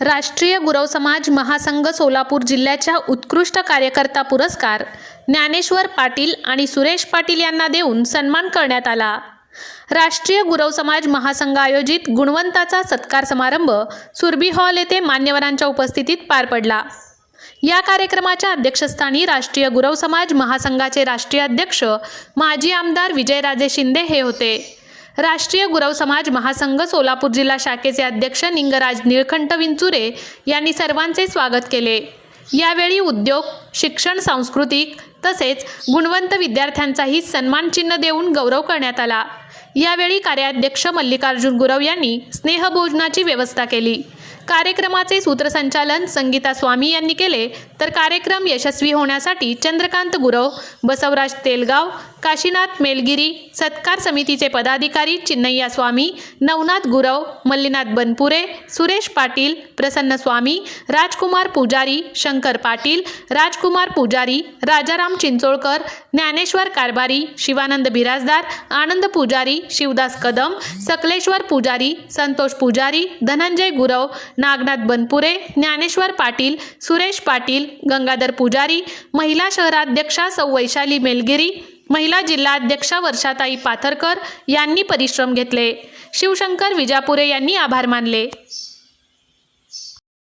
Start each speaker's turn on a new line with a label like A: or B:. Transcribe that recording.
A: राष्ट्रीय गुरव समाज महासंघ सोलापूर जिल्ह्याच्या उत्कृष्ट कार्यकर्ता पुरस्कार ज्ञानेश्वर पाटील आणि सुरेश पाटील यांना देऊन सन्मान करण्यात आला. राष्ट्रीय गुरव समाज महासंघ आयोजित गुणवंताचा सत्कार समारंभ सुरबी हॉल येथे मान्यवरांच्या उपस्थितीत पार पडला. या कार्यक्रमाच्या अध्यक्षस्थानी राष्ट्रीय गुरव समाज महासंघाचे राष्ट्रीय अध्यक्ष माजी आमदार विजयराजे शिंदे हे होते. राष्ट्रीय गुरव समाज महासंघ सोलापूर जिल्हा शाखेचे अध्यक्ष निंगराज निळखंठ विंचुरे यांनी सर्वांचे स्वागत केले. यावेळी उद्योग शिक्षण सांस्कृतिक तसेच गुणवंत विद्यार्थ्यांचाही सन्मानचिन्ह देऊन गौरव करण्यात आला. यावेळी कार्याध्यक्ष मल्लिकार्जुन गुरव यांनी स्नेहभोजनाची व्यवस्था केली. कार्यक्रमाचे सूत्रसंचालन संगीता स्वामी यांनी केले. तर कार्यक्रम यशस्वी होण्यासाठी चंद्रकांत गुरव बसवराज तेलगाव काशीनाथ मेलगिरी सत्कार समितीचे पदाधिकारी चिन्नय्या स्वामी नवनाथ गुरव मल्लीनाथ बनपुरे सुरेश पाटील प्रसन्न स्वामी राजकुमार पुजारी शंकर पाटील राजकुमार पुजारी राजाराम चिंचोळकर ज्ञानेश्वर कारभारी शिवानंद बिराजदार आनंद पुजारी शिवदास कदम सकलेश्वर पुजारी संतोष पुजारी धनंजय गुरव नागनाथ बनपुरे ज्ञानेश्वर पाटील सुरेश पाटील गंगाधर पुजारी महिला शहराध्यक्षा सौ वैशाली मेलगिरी महिला जिल्हाध्यक्षा वर्षाताई पाथरकर यांनी परिश्रम घेतले. शिवशंकर विजापुरे यांनी आभार मानले.